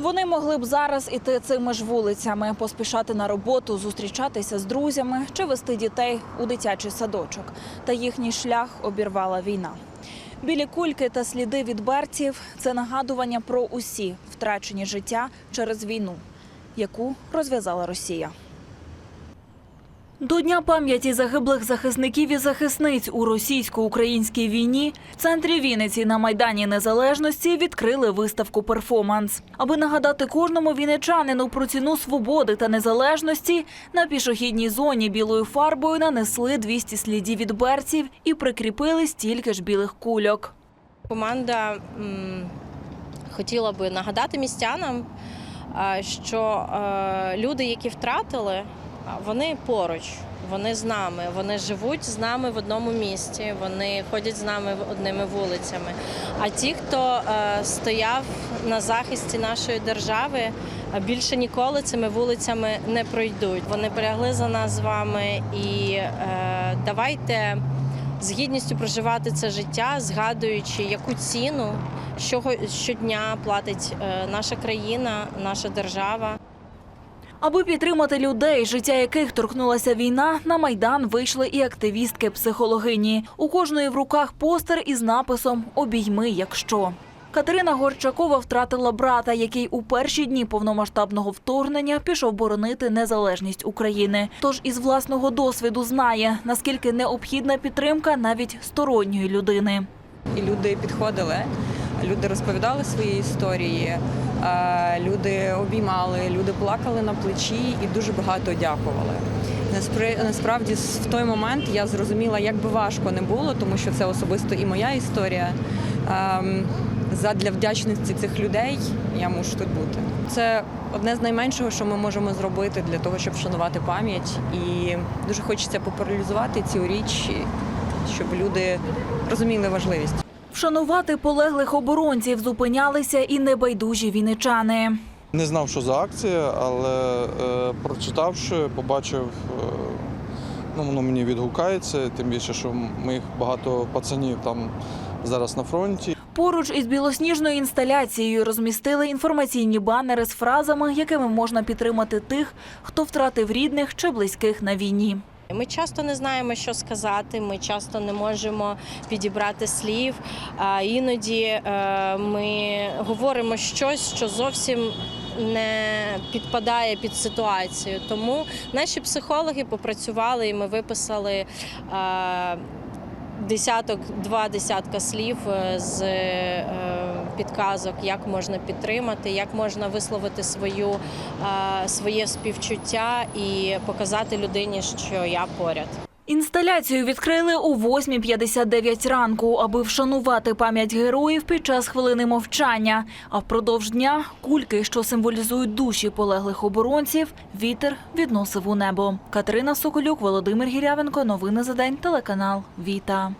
Вони могли б зараз іти цими ж вулицями, поспішати на роботу, зустрічатися з друзями чи вести дітей у дитячий садочок. Та їхній шлях обірвала війна. Білі кульки та сліди від берців це нагадування про усі втрачені життя через війну, яку розв'язала Росія. До Дня пам'яті загиблих захисників і захисниць у російсько-українській війні в центрі Вінниці на Майдані Незалежності відкрили виставку «Перформанс». Аби нагадати кожному вінничанину про ціну свободи та незалежності, на пішохідній зоні білою фарбою нанесли 200 слідів від берців і прикріпили стільки ж білих кульок. Команда хотіла би нагадати містянам, що е, люди, які втратили, вони поруч, вони з нами, вони живуть з нами в одному місті, вони ходять з нами одними вулицями. А ті, хто е, стояв на захисті нашої держави, більше ніколи цими вулицями не пройдуть. Вони берегли за нас з вами і е, давайте з гідністю проживати це життя, згадуючи, яку ціну щодня платить е, наша країна, наша держава. Аби підтримати людей, життя яких торкнулася війна, на майдан вийшли і активістки-психологині. У кожної в руках постер із написом Обійми, якщо. Катерина Горчакова втратила брата, який у перші дні повномасштабного вторгнення пішов боронити незалежність України. Тож із власного досвіду знає, наскільки необхідна підтримка навіть сторонньої людини. І люди підходили, люди розповідали свої історії, е, люди обіймали, люди плакали на плечі і дуже багато дякували. Насправді, в той момент я зрозуміла, як би важко не було, тому що це особисто і моя історія. Ем, Задля вдячності цих людей я мушу тут бути. Це одне з найменшого, що ми можемо зробити для того, щоб вшанувати пам'ять. І дуже хочеться популяризувати цю річ, щоб люди розуміли важливість. Вшанувати полеглих оборонців зупинялися і небайдужі вінничани. Не знав, що за акція, але е, прочитавши, побачив, е, ну воно мені відгукається, тим більше, що моїх багато пацанів там зараз на фронті. Поруч із білосніжною інсталяцією розмістили інформаційні банери з фразами, якими можна підтримати тих, хто втратив рідних чи близьких на війні. Ми часто не знаємо, що сказати. Ми часто не можемо підібрати слів. А іноді е, ми говоримо щось, що зовсім не підпадає під ситуацію. Тому наші психологи попрацювали і ми виписали. е, Десяток, два десятка слів е, з підказок, як можна підтримати, як можна висловити свою, своє співчуття і показати людині, що я поряд. Інсталяцію відкрили о 8.59 ранку, аби вшанувати пам'ять героїв під час хвилини мовчання. А впродовж дня кульки, що символізують душі полеглих оборонців, вітер відносив у небо. Катерина Соколюк, Володимир Гірявенко. Новини за день. Телеканал Віта.